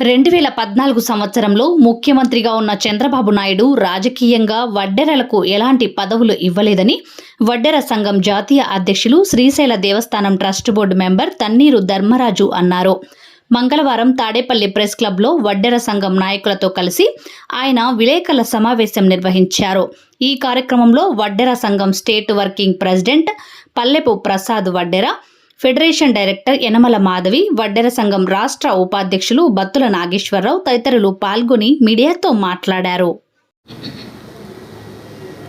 రెండు వేల పద్నాలుగు సంవత్సరంలో ముఖ్యమంత్రిగా ఉన్న చంద్రబాబు నాయుడు రాజకీయంగా వడ్డెరలకు ఎలాంటి పదవులు ఇవ్వలేదని వడ్డెర సంఘం జాతీయ అధ్యక్షులు శ్రీశైల దేవస్థానం trust board member Tanneeru Dharmaraju అన్నారు. మంగళవారం తాడేపల్లి ప్రెస్ క్లబ్లో వడ్డెర సంఘం నాయకులతో కలిసి ఆయన విలేకరుల సమావేశం నిర్వహించారు. ఈ కార్యక్రమంలో వడ్డెర సంఘం state working president Pallepu Prasad Vaddera federation director Yanamala Madhavi Vaddera సంఘం రాష్ట్ర ఉపాధ్యక్షులు బత్తుల నాగేశ్వరరావు తదితరులు పాల్గొని మీడియాతో మాట్లాడారు.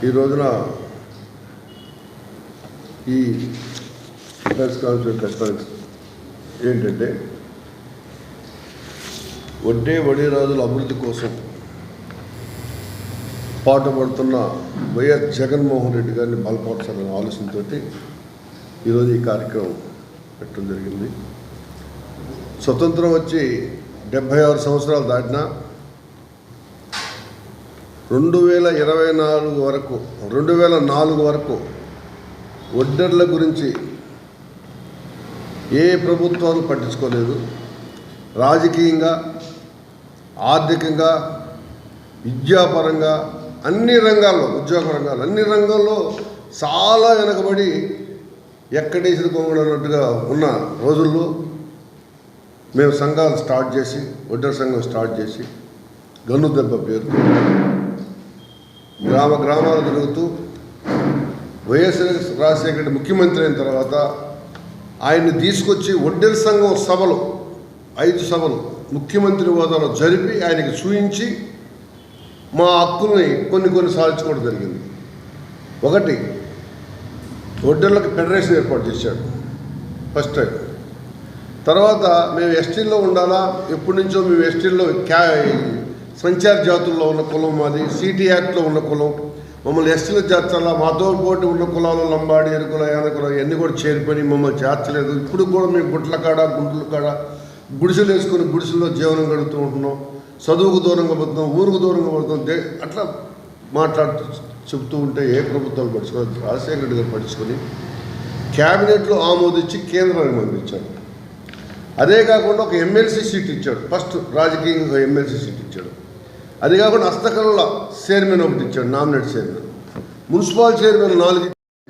ఈ రోజున ఈ ప్రెస్ కాన్ఫరెన్స్ రెస్పాన్స్ ఏంటంటే వడ్డే వడిరాజుల అభివృద్ధి కోసం పాటుపడుతున్న వైఎస్ జగన్మోహన్ రెడ్డి గారిని బలపరచాలనే ఆలోచనతో ఈరోజు ఈ కార్యక్రమం పెట్టడం జరిగింది. స్వతంత్రం వచ్చి డెబ్భై ఆరు సంవత్సరాలు దాటినా రెండు వేల ఇరవై నాలుగు వరకు రెండు వేల నాలుగు వరకు ఒడ్డర్ల గురించి ఏ ప్రభుత్వాలు పట్టించుకోలేదు. రాజకీయంగా ఆర్థికంగా విద్యాపరంగా అన్ని రంగాల్లో ఉద్యోగ రంగాల్లో అన్ని రంగాల్లో చాలా వెనకబడి ఎక్కడేసిన కొంగడు ఉన్న రోజుల్లో మేము సంఘాలు స్టార్ట్ చేసి ఒడ్డర సంఘం స్టార్ట్ చేసి గన్ను దెబ్బ పేరుతో గ్రామ గ్రామాలు తిరుగుతూ వైఎస్ రాజశేఖర రెడ్డి ముఖ్యమంత్రి అయిన తర్వాత ఆయన్ని తీసుకొచ్చి ఒడ్డెల సంఘం సభలు ఐదు సభలు ముఖ్యమంత్రి హోదాలో జరిపి ఆయనకి చూయించి మా హక్కుల్ని కొన్ని కొన్ని సాధించుకోవడం జరిగింది. ఒకటి ఒడ్డెళ్ళకి ఫెడరేషన్ ఏర్పాటు చేశాడు. First time. తర్వాత మేము ఎస్టీల్లో ఉండాలా? ఎప్పటి నుంచో మేము ఎస్టీల్లో క్యా సంచార జాతుల్లో ఉన్న కులం మాది సిటీ యాక్ట్లో ఉన్న కులం. మమ్మల్ని ఎస్టీలో చేర్చాలా? మాతో పోటీ ఉన్న కులాలు లంబాడి ఎరుకుల యానకుల ఇవన్నీ కూడా చేరిపోయి మమ్మల్ని చేర్చలేదు. ఇప్పుడు కూడా మేము గుట్ల కాడ గుంటల కాడ గుడిసెలు వేసుకొని గుడిసెల్లో జీవనం గడుపుతూ ఉంటున్నాం. చదువుకు దూరంగా పడుతున్నాం ఊరుకు దూరంగా పడుతున్నాం అట్లా మాట్లాడుతూ చెబుతూ ఉంటే ఏ ప్రభుత్వాలు పడుచుకోవాలి రాజశేఖర రెడ్డి గారు పడుచుకొని క్యాబినెట్లో ఆమోదించి కేంద్రానికి పంపించాడు అదే కాకుండా ఒక ఎమ్మెల్సీ సీట్ ఇచ్చాడు. ఫస్ట్ రాజకీయంగా ఒక ఎమ్మెల్సీ సీట్ ఇచ్చాడు. అది కాకుండా హస్తకళల చైర్మన్ ఒకటి ఇచ్చాడు నామినేట్ చైర్మన్. మున్సిపల్ చైర్మన్ నాలుగు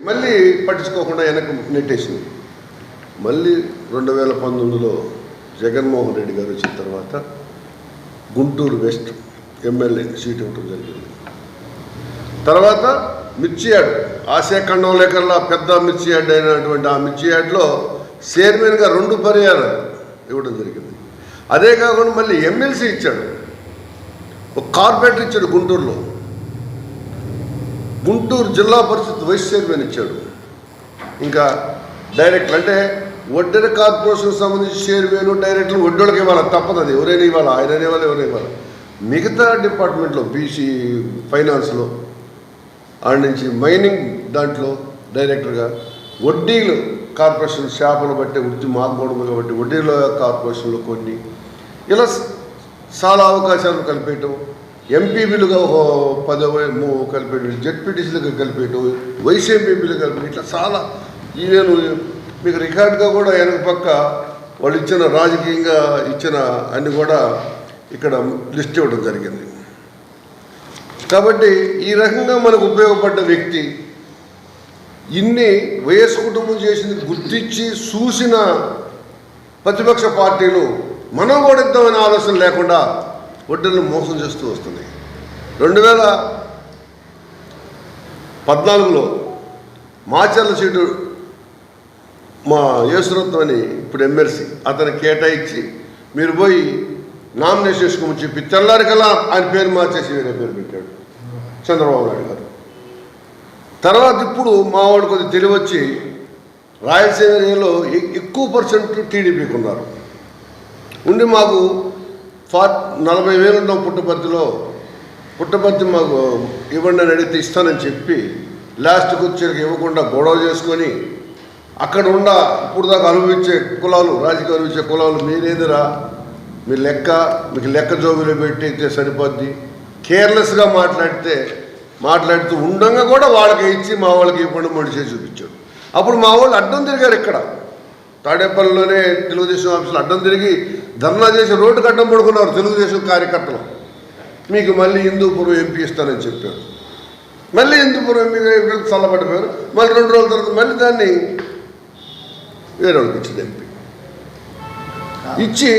మళ్ళీ పట్టించుకోకుండా వెనక నెట్టేసింది. మళ్ళీ రెండు వేల పంతొమ్మిదిలో జగన్మోహన్ రెడ్డి గారు వచ్చిన తర్వాత గుంటూరు వెస్ట్ ఎమ్మెల్యే సీట్ ఇవ్వడం జరిగింది. తర్వాత మిర్చి యాడ్. ఆసియా లేకల్లా పెద్ద మిర్చి యాడ్ అయినటువంటి ఆ మిర్చి యాడ్లో చైర్మన్గా రెండు పర్యాలు ఇవ్వడం జరిగింది. అదే కాకుండా మళ్ళీ ఎమ్మెల్సీ ఇచ్చాడు. ఒక కార్పొరేటర్ ఇచ్చాడు గుంటూరులో. గుంటూరు జిల్లా పరిషత్ వైస్ చైర్మన్ ఇచ్చాడు. ఇంకా డైరెక్టర్ అంటే వడ్డెర కార్పొరేషన్ సంబంధించి చైర్మన్ డైరెక్ట్ వడ్డోళ్ళకి ఇవ్వాలి? తప్పదు అది. ఎవరైనా ఇవ్వాలి? ఆయన ఇవ్వాలి ఎవరైనా ఇవ్వాలి. మిగతా డిపార్ట్మెంట్లో బీసీ ఫైనాన్స్లో ఆడ నుంచి మైనింగ్ దాంట్లో డైరెక్టర్గా వడ్డీలు కార్పొరేషన్ షాపులు బట్టి వృత్తి మాకపోవడం కాబట్టి వడ్డీల కార్పొరేషన్లో కొన్ని. ఇలా చాలా అవకాశాలు కల్పేయటం. ఎంపీబీలుగా ఒక పదవి ము- కలిపేయటం జెడ్పీటీసీలుగా కలిపేయటం వైస్ ఎంపీబీలు కలిపి ఇట్లా చాలా ఈ నేను మీకు రికార్డుగా కూడా వెనక పక్క వాళ్ళు ఇచ్చిన రాజకీయంగా ఇచ్చిన అన్ని కూడా ఇక్కడ లిస్ట్ ఇవ్వడం జరిగింది. కాబట్టి ఈ రకంగా మనకు ఉపయోగపడ్డ వ్యక్తి ఇన్ని వైఎస్ కుటుంబం చేసింది గుర్తించి చూసిన ప్రతిపక్ష పార్టీలు మనం కూడా ఇద్దామనే ఆలోచన లేకుండా ఒడ్డలను మోసం చేస్తూ వస్తున్నాయి. రెండు వేల పద్నాలుగులో మాచర్ల సీటు మా యేసురత్నం అని ఇప్పుడు ఎమ్మెల్సీ అతను కేటాయించి మీరు పోయి నామినేషన్ చేసుకోమని చెప్పి తెల్లారికల్లా ఆయన పేరు మార్చేసి వేరే పేరు పెట్టాడు. చంద్రబాబు నాయుడు గారు. తర్వాత ఇప్పుడు మా వాడు కొద్దిగా తెలివి వచ్చి రాయలసీమ ఏరియాలో ఎక్కువ పర్సెంట్ టీడీపీకి ఉన్నారు. ఉండి మాకు ఫార్ నలభై వేలు ఉన్నాం పుట్టపర్తిలో. పుట్టపర్తి మాకు ఇవ్వండి అని అడిగితే ఇస్తానని చెప్పి లాస్ట్కి వచ్చేకి ఇవ్వకుండా గొడవ చేసుకొని అక్కడ ఉన్న ఇప్పుడు దాకా అనుభవించే కులాలు రాజకీయ అనుభవించే కులాలు మీరేదిరా? మీ లెక్క మీకు లెక్క జోబులో పెట్టితే సరిపోద్ది. కేర్లెస్గా మాట్లాడితే మాట్లాడుతూ ఉండంగా కూడా వాళ్ళకి ఇచ్చి మా వాళ్ళకి ఇవ్వండి మడి చేసి చూపించాడు. అప్పుడు మా వాళ్ళు అడ్డం తిరిగారు ఇక్కడ. తాడేపల్లిలోనే తెలుగుదేశం ఆఫీసులు అడ్డం తిరిగి ధర్నా చేసి రోడ్డు కట్టం పడుకున్నారు తెలుగుదేశం కార్యకర్తలు. మీకు మళ్ళీ హిందూపురం ఎంపీ ఇస్తానని చెప్పారు. మళ్ళీ హిందూపురం ఎంపీ చల్లబడిపోయారు మళ్ళీ రెండు రోజుల తర్వాత మళ్ళీ దాన్ని వేరే వాళ్ళకి ఇచ్చింది ఎంపీ. ఇచ్చి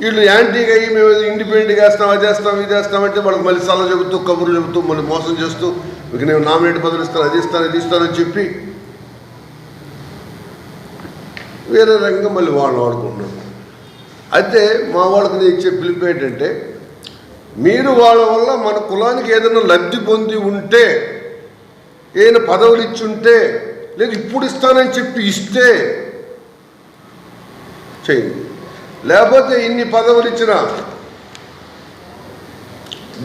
వీళ్ళు యాంటీగా అయ్యి మేము ఇండిపెండెంట్గా వేస్తాం అది చేస్తాం ఇది చేస్తామంటే వాళ్ళకి మళ్ళీ సల్ల చెబుతూ కబుర్లు చెబుతూ మళ్ళీ మోసం చేస్తూ ఇక నేను నామినేట్ బదులిస్తాను ఇస్తాను అది ఇస్తాను ఇది ఇస్తానని చెప్పి వేరే రకంగా మళ్ళీ వాళ్ళు వాడుకుంటున్నారు. అయితే మా వాళ్ళకి నేను ఇచ్చే పిలుపు ఏంటంటే మీరు వాళ్ళ వల్ల మన కులానికి ఏదైనా లబ్ధి పొంది ఉంటే ఏదైనా పదవులు ఇచ్చి ఉంటే లేదు ఇప్పుడు ఇస్తానని చెప్పి ఇస్తే చేయండి. లేకపోతే ఇన్ని పదవులు ఇచ్చిన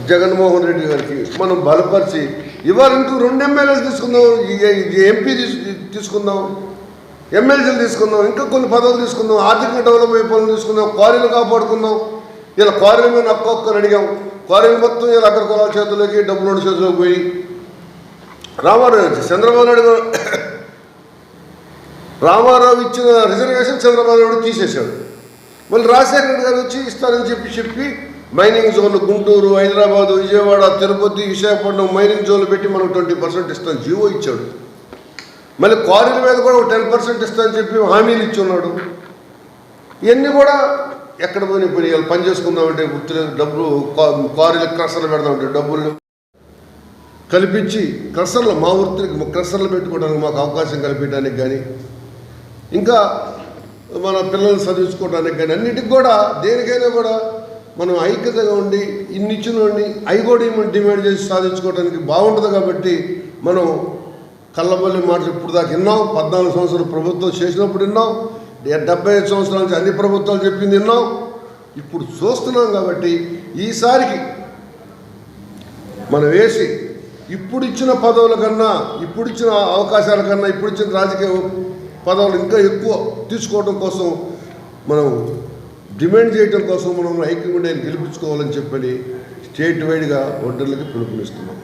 జగన్మోహన్ రెడ్డి గారికి మనం బలపరిచి ఇవాళ ఇంకో రెండు ఎమ్మెల్యేలు తీసుకుందాం ఎంపీ తీసుకుందాం ఎమ్మెల్సీలు తీసుకుందాం ఇంకా కొన్ని పదవులు తీసుకుందాం ఆర్థిక డెవలప్ పనులు తీసుకుందాం క్వారీలు కాపాడుకుందాం. ఇలా క్వారీల మీద ఒక్కొక్కరు అడిగాం. క్వారీలు మొత్తం ఇలా అక్కడ కులాల చేతుల్లోకి డబ్బులు చేతుల్లోకి పోయి. రామారావు చంద్రబాబు నాయుడు గారు రామారావు ఇచ్చిన రిజర్వేషన్ చంద్రబాబు నాయుడు తీసేశాడు. మళ్ళీ రాజశేఖర గారు వచ్చి ఇస్తానని చెప్పి చెప్పి మైనింగ్ జోన్లు గుంటూరు హైదరాబాదు విజయవాడ తిరుపతి విశాఖపట్నం మైనింగ్ జోన్లు పెట్టి మనకు ట్వంటీ పర్సెంట్ ఇస్తాను జీవో ఇచ్చాడు. మళ్ళీ క్వారీల మీద కూడా టెన్ పర్సెంట్ ఇస్తానని చెప్పి హామీలు ఇచ్చి ఉన్నాడు ఇవన్నీ కూడా ఎక్కడ పోయిన పని ఇవాళ పని చేసుకుందామంటే గుర్తులేదు. డబ్బులు క్వా- క్వారీలు క్రషర్లు పెడదామంటే డబ్బులు కల్పించి క్రసర్లు మా వృత్తికి క్రషర్లు పెట్టుకోవడానికి మాకు అవకాశం కల్పించడానికి కానీ ఇంకా మన పిల్లల్ని చదివించుకోవడానికి కానీ అన్నిటికి కూడా దేనికైనా కూడా మనం ఐక్యతగా ఉండి ఇన్ని ఇచ్చిన వాడిని అవి కూడా డిమాండ్ చేసి సాధించుకోవడానికి బాగుంటుంది కాబట్టి మనం కళ్ళబల్లి మాటలు ఇప్పుడు దాకా విన్నాం. పద్నాలుగు సంవత్సరాలు ప్రభుత్వం చేసినప్పుడు విన్నాం. డెబ్బై ఐదు సంవత్సరాల నుంచి అన్ని ప్రభుత్వాలు చెప్పింది విన్నాం. ఇప్పుడు చూస్తున్నాం కాబట్టి ఈసారికి మనం వేసి ఇప్పుడు ఇచ్చిన పదవుల కన్నా ఇప్పుడు ఇచ్చిన అవకాశాల కన్నా ఇప్పుడు ఇచ్చిన రాజకీయ పదవులు ఇంకా ఎక్కువ తీసుకోవడం కోసం మనం డిమాండ్ చేయడం కోసం మనం ఐక్యమండి గెలిపించుకోవాలని చెప్పని స్టేట్ వైడ్గా ఓటర్లకి పిలుపునిస్తున్నాం.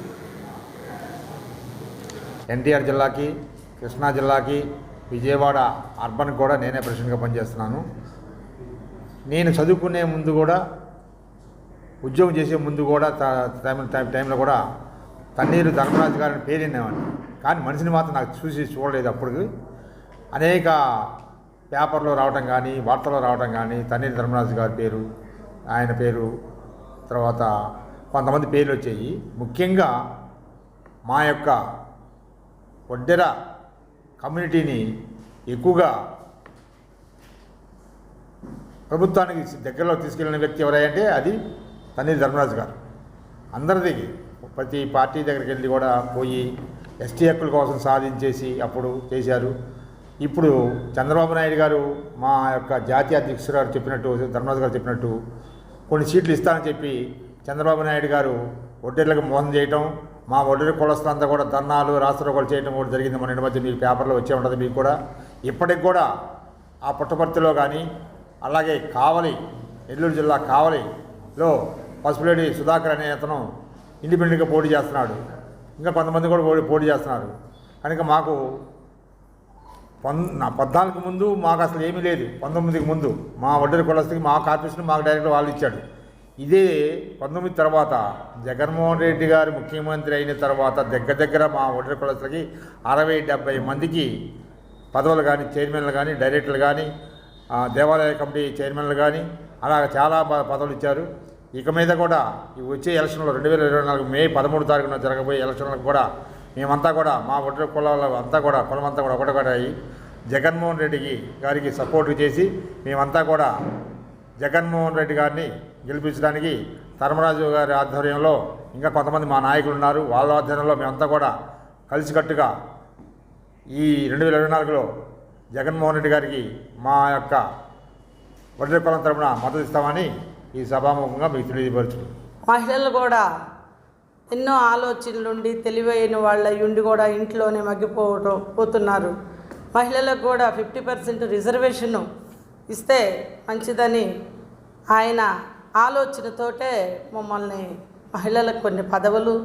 ఎన్టీఆర్ జిల్లాకి కృష్ణా జిల్లాకి విజయవాడ అర్బన్ కూడా నేనే ప్రెసిడెంట్గా పనిచేస్తున్నాను. నేను చదువుకునే ముందు కూడా ఉద్యోగం చేసే ముందు కూడా టైం టైంలో కూడా తన్నీరు ధర్మరాజు గారిని పేరు కానీ మనిషిని మాత్రం నాకు చూసి చూడలేదు అప్పటికి. అనేక పేపర్లో రావటం కానీ వార్తల్లో రావటం కానీ తన్నీరు ధర్మరాజు గారి పేరు ఆయన పేరు తర్వాత కొంతమంది పేర్లు వచ్చాయి. ముఖ్యంగా మా యొక్క వడ్డెర కమ్యూనిటీని ఎక్కువగా ప్రభుత్వానికి దగ్గరలో తీసుకెళ్ళిన వ్యక్తి ఎవరంటే అది తన్నీరు ధర్మరాజు గారు. అందరిది ప్రతి పార్టీ దగ్గరికి వెళ్ళి కూడా పోయి ఎస్టీ హక్కుల కోసం సాధించేసి అప్పుడు చేశారు. ఇప్పుడు చంద్రబాబు నాయుడు గారు మా యొక్క జాతీయ అధ్యక్షుడు గారు చెప్పినట్టు ధర్మరాజు గారు చెప్పినట్టు కొన్ని సీట్లు ఇస్తానని చెప్పి చంద్రబాబు నాయుడు గారు ఒడ్డెర్లకు మోసం చేయటం మా ఒడ్డెర కులస్తులంతా కూడా ధర్నాలు రాష్ట్రోకోలు చేయడం కూడా జరిగింది మన మధ్య మీకు పేపర్లో వచ్చే ఉంటుంది మీకు కూడా. ఇప్పటికి కూడా ఆ పుట్టపర్తిలో కానీ అలాగే కావలి నెల్లూరు జిల్లా కావలిలో పసుపులేడి సుధాకర్ అనే అతను ఇండిపెండెంట్గా పోటీ చేస్తున్నాడు. ఇంకా కొంతమంది కూడా పోటీ చేస్తున్నారు. కనుక మాకు పన్ నా పద్నాలుగు ముందు మాకు అసలు ఏమీ లేదు. పంతొమ్మిదికి ముందు. మా ఒడ్డరి కులస్తుకి మా కార్పొరేషన్ మాకు డైరెక్ట్ వాళ్ళు ఇచ్చాడు. ఇదే పంతొమ్మిది తర్వాత జగన్మోహన్ రెడ్డి గారు ముఖ్యమంత్రి అయిన తర్వాత దగ్గర దగ్గర మా ఒడ్డరి కులస్తులకి అరవై డెబ్బై మందికి పదవులు కానీ చైర్మన్లు కానీ డైరెక్టర్లు కానీ దేవాలయ కమిటీ చైర్మన్లు కానీ అలా చాలా పదవులు ఇచ్చారు. ఇక మీద కూడా ఈ వచ్చే ఎలక్షన్లో రెండు వేల ఇరవై నాలుగు మే పదమూడు తారీఖున జరగబోయే ఎలక్షన్లకు కూడా మేమంతా కూడా మా ఒడ్ర కులాల అంతా కూడా కులమంతా కూడా ఒకటి అయ్యి జగన్మోహన్ రెడ్డికి గారికి సపోర్ట్ చేసి మేమంతా కూడా జగన్మోహన్ రెడ్డి గారిని గెలిపించడానికి ధర్మరాజు గారి ఆధ్వర్యంలో ఇంకా కొంతమంది మా నాయకులు ఉన్నారు వాళ్ళ ఆధ్వర్యంలో మేమంతా కూడా కలిసికట్టుగా ఈ రెండు వేల ఇరవై నాలుగులో జగన్మోహన్ రెడ్డి గారికి మా యొక్క వడ్డీ కులం తరపున మద్దతు ఇస్తామని ఈ సభాముఖంగా మీకు తెలియపరచు మహిళలు కూడా ఎన్నో ఆలోచనలుండి తెలివైన వాళ్ళ ఉండి కూడా ఇంట్లోనే మగ్గిపోవటం పోతున్నారు. మహిళలకు కూడా ఫిఫ్టీ పర్సెంట్ రిజర్వేషన్ ఇస్తే మంచిదని ఆయన ఆలోచనతోటే మమ్మల్ని మహిళలకు కొన్ని పదవులు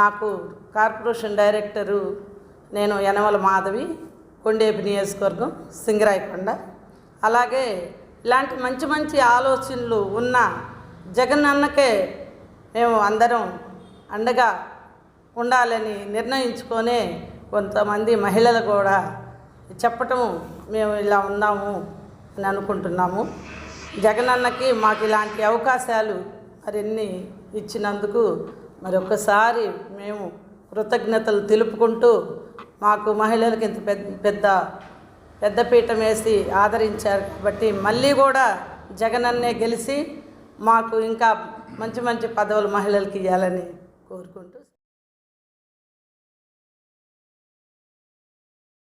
నాకు కార్పొరేషన్ డైరెక్టరు నేను యనమల మాధవి కొండేపి నియోజకవర్గం సింగరాయకొండ. అలాగే ఇలాంటి మంచి మంచి ఆలోచనలు ఉన్న జగన్ అన్నకే మేము అందరం అండగా ఉండాలని నిర్ణయించుకొనే కొంతమంది మహిళలు కూడా చెప్పటం మేము ఇలా ఉన్నాము అని అనుకుంటున్నాము. జగనన్నకి మాకు ఇలాంటి అవకాశాలు మరిన్ని ఇచ్చినందుకు మరొకసారి మేము కృతజ్ఞతలు తెలుపుకుంటూ మాకు మహిళలకు ఇంత పెద్ద పెద్ద పెద్దపీఠం వేసి ఆదరించారు కాబట్టి మళ్ళీ కూడా జగనన్నే గెలిచి మాకు ఇంకా మంచి మంచి పదవులు మహిళలకి ఇవ్వాలని కోరుకుంటూ